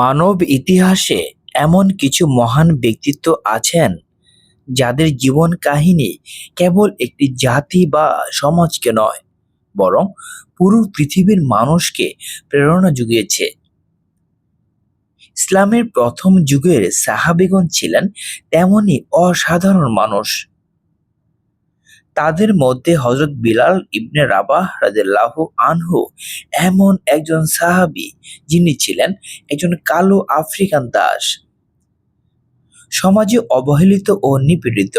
মানব ইতিহাসে এমন কিছু মহান ব্যক্তিত্ব আছেন যাদের জীবন কাহিনী কেবল একটি জাতি বা সমাজকে নয়, বরং পুরো পৃথিবীর মানুষকে প্রেরণা জুগিয়েছে ইসলামের প্রথম যুগের সাহাবিগণ ছিলেন তেমনই অসাধারণ মানুষ। তাদের মধ্যে হজরত বিলাল ইবনে রাবাহ রাদিয়াল্লাহু আনহু এমন একজন সাহাবী যিনি ছিলেন একজন কালো আফ্রিকান দাস। সমাজে অবহেলিত ও নিপীড়িত।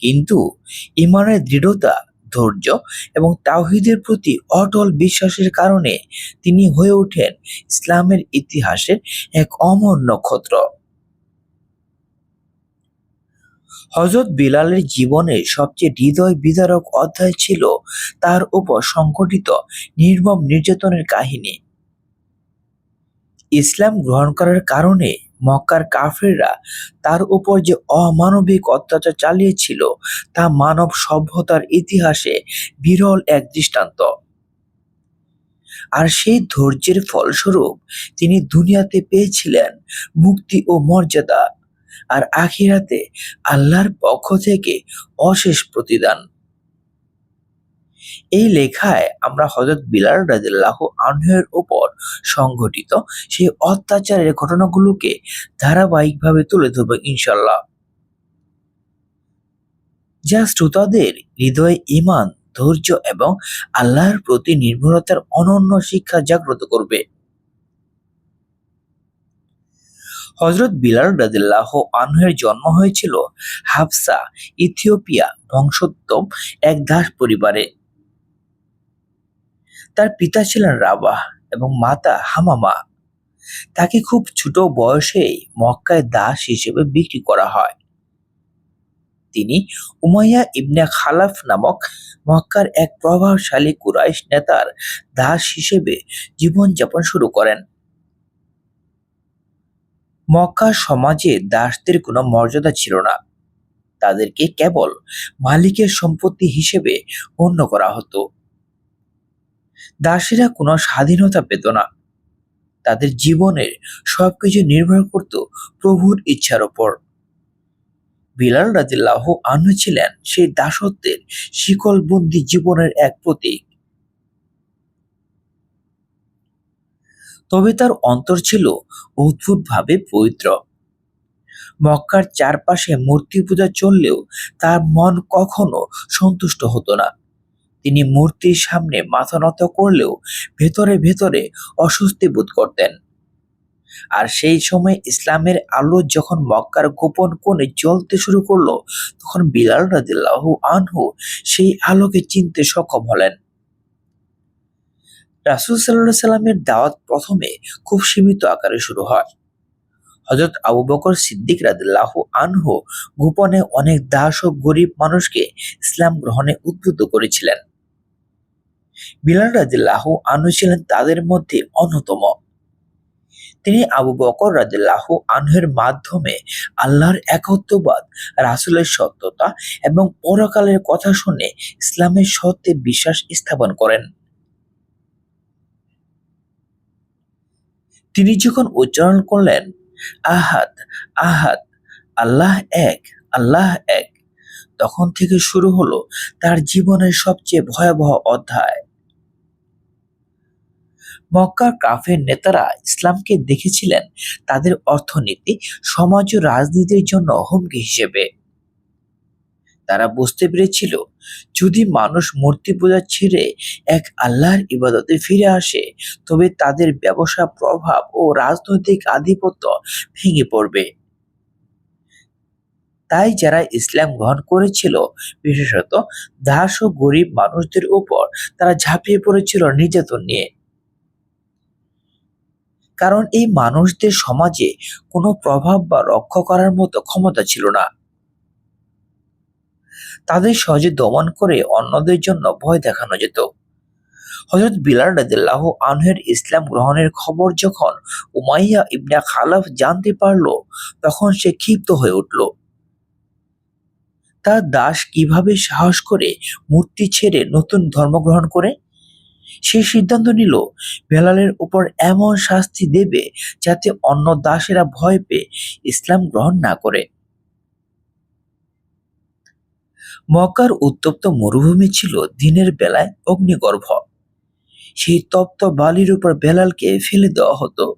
কিন্তু ইমানের দৃঢ়তা, ধৈর্য এবং তাওহিদের প্রতি অটল বিশ্বাসের কারণে তিনি হয়ে ওঠেন ইসলামের ইতিহাসের এক অমর নক্ষত্র হজরত বিলালের জীবনের সবচেয়ে হৃদয় বিদারক অধ্যায় ছিল তার উপর সংঘটিত নির্মম নির্যাতনের কাহিনী। ইসলাম গ্রহণ করার কারণে মক্কার কাফেররা তার উপর যে অমানবিক অত্যাচার চালিয়েছিল তা মানব সভ্যতার ইতিহাসে বিরল এক দৃষ্টান্ত। আর সেই ধৈর্যের ফলস্বরূপ তিনি দুনিয়াতে পেয়েছিলেন মুক্তি ও মর্যাদা আর আখিরাতে আল্লাহর পক্ষ থেকে অশেষ প্রতিদান। এই লেখায় আমরা হজরত বিলাল রাজিল্লাহ আনহের ওপর সংঘটিত সেই অত্যাচারের ঘটনাগুলোকে ধারাবাহিকভাবে তুলে ধরবো ইনশাল্লাহ যা শ্রোতাদের হৃদয়ে ইমান ধৈর্য এবং আল্লাহর প্রতি নির্ভরতার অনন্য শিক্ষা জাগ্রত করবে। হজরত বিলাল রাদিল্লাহ আনহের জন্ম হয়েছিল হাফসা, ইথিওপিয়া বংশোত্তম এক দাস পরিবারে। তার পিতা ছিলেন রাবাহ এবং মাতা হামামা। তাকে খুব ছোট বয়সেই মক্কায় দাস হিসেবে বিক্রি করা হয়। তিনি উমাইয়া ইবনে খালাফ নামক মক্কার এক প্রভাবশালী কুরাইশ নেতার দাস হিসেবে জীবনযাপন শুরু করেন। মক্কা সমাজে দাসদের কোনো মর্যাদা ছিল না। তাদেরকে কেবল মালিকের সম্পত্তি হিসেবে গণ্য করা হতো। দাসীরা কোনো স্বাধীনতা পেত না। তাদের জীবনের সবকিছু নির্ভর করত প্রভুর ইচ্ছার ওপর। বিলাল রাজিল্লাহ আনু ছিলেন সেই দাসত্বের শিকলবন্দি জীবনের এক প্রতীক। তবে তার অন্তর ছিল অদ্ভুতভাবে পবিত্র। মক্কার চারপাশে মূর্তি পূজা চললেও তার মন কখনো সন্তুষ্ট হতো না। তিনি মূর্তির সামনে মাথা নত করলেও ভেতরে ভেতরে অস্বস্তি বোধ করতেন। আর সেই সময় ইসলামের আলো যখন মক্কার গোপন কোণে জ্বলতে শুরু করল, তখন বিলাল রাদিল্লাহ আনহু সেই আলোকে চিনতে সক্ষম হলেন। রাসুল সাল্লাহ সাল্লামের দাওয়াত প্রথমে খুব সীমিত আকারে শুরু হয়। হজরত আবু বকর সিদ্দিক রাদিল্লাহ আনহু গোপনে অনেক দাস ও গরিব মানুষকে ইসলাম গ্রহণে উদ্বুদ্ধ করেছিলেন। বিলাল রাদিল্লাহ আনহু ছিলেন তাদের মধ্যে অন্যতম। তিনি আবু বকর রাদিল্লাহ আনহের মাধ্যমে আল্লাহর একত্ববাদ, রাসুলের সত্যতা এবং পরকালের কথা শুনে ইসলামের সত্যে বিশ্বাস স্থাপন করেন। তিনি যখন উচ্চারণ করলেন, আহাদ আহাদ, আল্লাহ এক আল্লাহ এক, তখন থেকে শুরু হলো তার জীবনের সবচেয়ে ভয়াবহ অধ্যায়। মক্কার কাফের নেতারা ইসলামকে দেখেছিলেন তাদের অর্থনীতি, সমাজ ও রাজনীতির জন্য হুমকি হিসেবে। তারা বুঝতে পেরেছিল, যদি মানুষ মূর্তি পূজা ছেড়ে এক আল্লাহর ইবাদতে ফিরে আসে, তবে তাদের ব্যবসা, প্রভাব ও রাজনৈতিক আধিপত্য ভেঙে পড়বে। তাই যারা ইসলাম গ্রহণ করেছিল, বিশেষত দাস ও গরিব মানুষদের উপর তারা ঝাঁপিয়ে পড়েছিল নির্যাতন নিয়ে। কারণ এই মানুষদের সমাজে কোনো প্রভাব বা রক্ষা করার মতো ক্ষমতা ছিল না। তাদের সহজে দমন করে অন্যদের জন্য ভয় দেখানো যেত। হজরত বিলাল রাদিল্লাহ আনহের ইসলাম গ্রহণের খবর যখন উমাইয়া ইবনা খালাফ জানতে পারল, তখন সে ক্ষিপ্ত হয়ে উঠল। তার দাস কীভাবে সাহস করে মূর্তি ছেড়ে নতুন ধর্ম গ্রহণ করে? সে সিদ্ধান্ত নিল, বেলালের উপর এমন শাস্তি দেবে যাতে অন্য দাসেরা ভয় পেয়ে ইসলাম গ্রহণ না করে। মক্কার উত্তপ্ত মরুভূমি ছিল দিনের বেলায় অগ্নিগর্ভ। সেই তপ্ত বালির উপর বেলালকে ফেলে দেওয়া হতো।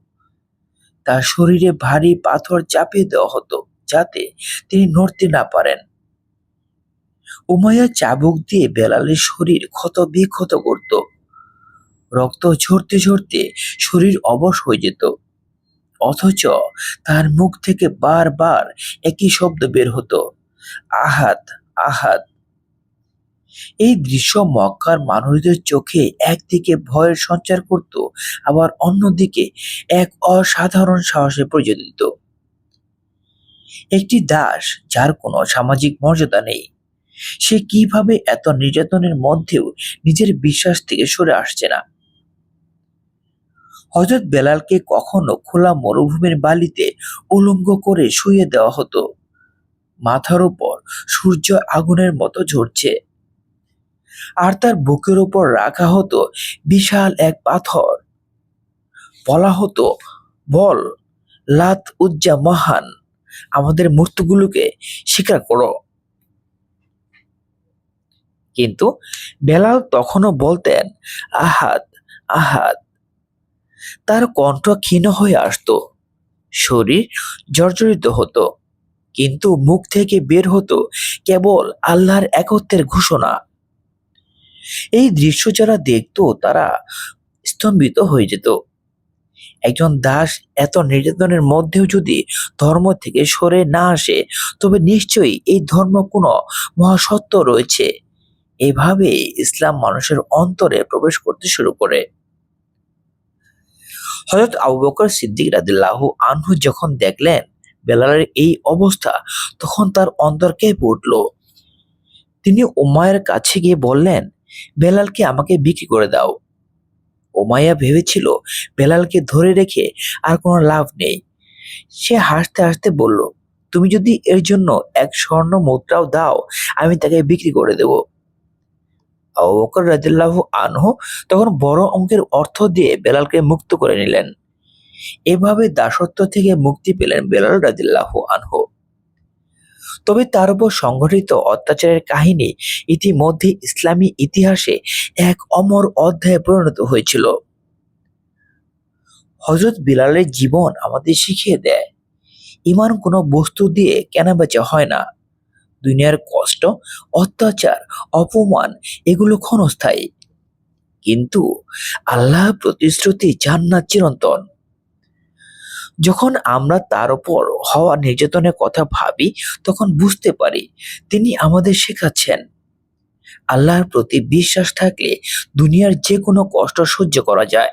তার শরীরে ভারী পাথর চাপিয়ে দেওয়া হতো যাতে তিনি নড়তে না পারেন। উমাইয়া চাবুক দিয়ে বেলালের শরীর ক্ষত বিক্ষত করত। রক্ত ঝরতে ঝরতে শরীর অবশ হয়ে যেত। অথচ তার মুখ থেকে বারবার একই শব্দ বের হতো, আহাত। আহাত। এই দৃশ্য মক্কার মানুষদের চোখে একদিকে ভয়ের সঞ্চার করত, আবার অন্যদিকে এক অসাধারণ সাহসে পরিচয় দিত একটি দাস যার কোনো সামাজিক মর্যাদা নেই, সে কীভাবে এত নির্যাতনের মধ্যেও নিজের বিশ্বাস থেকে সরে আসছে না। হজরত বেলালকে কখনো খোলা মরুভূমির বালিতে উলঙ্গ করে শুয়ে দেওয়া হতো। মাথার উপর সূর্য আগুনের মতো ঝরছে। আর তার বুকের উপর রাখা হতো বিশাল এক পাথর। বলা হতো, বল, লাত উজ্জা মহান, আমাদের মূর্তিগুলোকে স্বীকার করো। কিন্তু বেলাল তখনও বলতেন আহাদ আহাদ তার কণ্ঠ ক্ষীণ হয়ে আসতো, শরীর জর্জরিত হতো। কিন্তু মুখ থেকে বের হতো কেবল আল্লাহর একত্বের ঘোষণা। এই দৃশ্য যারা দেখতো, তারা স্তম্ভিত হয়ে যেত। একজন দাস এত নির্যাতনের মধ্যেও যদি ধর্ম থেকে সরে না আসে, তবে নিশ্চয়ই এই ধর্ম কোনো মহাসত্য রয়েছে। এভাবে ইসলাম মানুষের অন্তরে প্রবেশ করতে শুরু করে। হজরত আবু বকর সিদ্দিক রাদিল্লাহু আনহু যখন দেখলেন বেলালের এই অবস্থা তখন তার অন্তর কেঁপে উঠল তিনি উমায়ের কাছে গিয়ে বললেন, বেলালকে আমাকে বিক্রি করে দাও। ওমাইয়া ভেবেছিল, বেলালকে ধরে রেখে আর কোনো লাভ নেই। সে হাসতে হাসতে বলল, তুমি যদি এর জন্য এক স্বর্ণ মুদ্রাও দাও, আমি তাকে বিক্রি করে দেব। আবু বকর রাদিল্লাহু আনহু তখন বড় অঙ্কের অর্থ দিয়ে বেলালকে মুক্ত করে নিলেন। এভাবে দাসত্ব থেকে মুক্তি পেলেন বেলাল রাদিল্লাহু আনহু। তবে তার উপর সংঘটিত অত্যাচারের কাহিনী ইতিমধ্যে ইসলামী ইতিহাসে এক অমর অধ্যায়ে পরিণত হয়েছিল। হজরত বিলালের জীবন আমাদের শিখিয়ে দেয় ইমান কোনো বস্তু দিয়ে কেনাবেচা হয় না। দুনিয়ার কষ্ট, অত্যাচার, অপমান এগুলো ক্ষণস্থায়ী। কিন্তু আল্লাহ প্রতিশ্রুতি জান্নাত চিরন্তন। যখন আমরা তার উপর হওয়া নির্যাতনের কথা ভাবি, তখন বুঝতে পারি তিনি আমাদের শেখাচ্ছেন। আল্লাহর প্রতি বিশ্বাস থাকলে দুনিয়ার যে কোনো কষ্ট সহ্য করা যায়।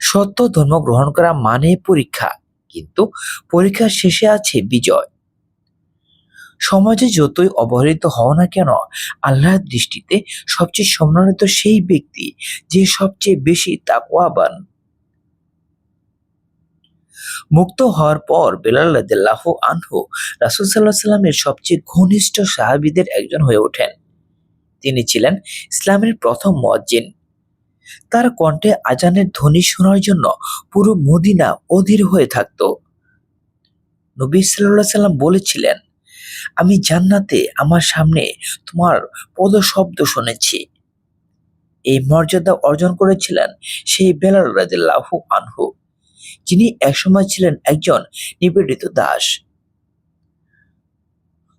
সত্য ধর্ম গ্রহণ করা মানে পরীক্ষা, কিন্তু পরীক্ষার শেষে আছে বিজয়। সমাজে যতই অবহেলিত হও না কেন, আল্লাহর দৃষ্টিতে সবচেয়ে সম্মানিত সেই ব্যক্তি যে সবচেয়ে বেশি তাকওয়াবান। মুক্ত হওয়ার পর বেলাল রাদিয়াল্লাহু আনহু রাসূল আলাইহি সাল্লামের সবচেয়ে ঘনিষ্ঠ সাহাবিদের একজন হয়ে ওঠেন। তিনি ছিলেন ইসলামের প্রথম মুয়াজ্জিন। তার কণ্ঠে আজানের ধ্বনি শোনার জন্য পুরো মদিনা অধীর হয়ে থাকত। নবী আলাইহি সাল্লাম বলেছিলেন, আমি জান্নাতে আমার সামনে তোমার পদশব্দ শুনেছি। এই মর্যাদা অর্জন করেছিলেন সেই বেলাল রাদিয়াল্লাহু আনহু। যিনি একসময় ছিলেন একজন নিবেদিত দাস।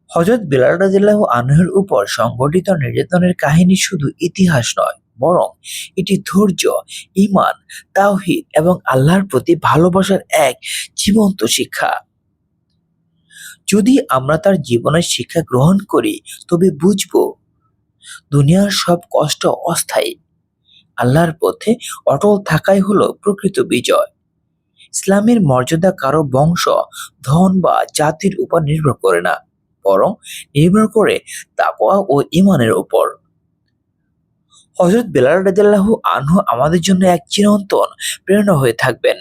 হজরত বিলাল রাজিল্লাহ আনহের উপর সংগঠিত নির্যাতনের কাহিনী শুধু ইতিহাস নয়, বরং এটি ধৈর্য ইমান তাওহিদ এবং আল্লাহর প্রতি ভালোবাসার এক জীবন্ত শিক্ষা। যদি আমরা তার জীবনের শিক্ষা গ্রহণ করি, তবে বুঝব দুনিয়ার সব কষ্ট অস্থায়ী। আল্লাহর পথে অটল থাকাই হলো প্রকৃত বিজয়। ইসলামের মর্যাদা কারও বংশ, ধন বা জাতির উপর নির্ভর করে না, বরং নির্ভর করে তাকোয়া ও ইমানের উপর। হজরত বেলাল রাজাল্লাহ আনহু আমাদের জন্য এক চিরন্তন প্রেরণা হয়ে থাকবেন।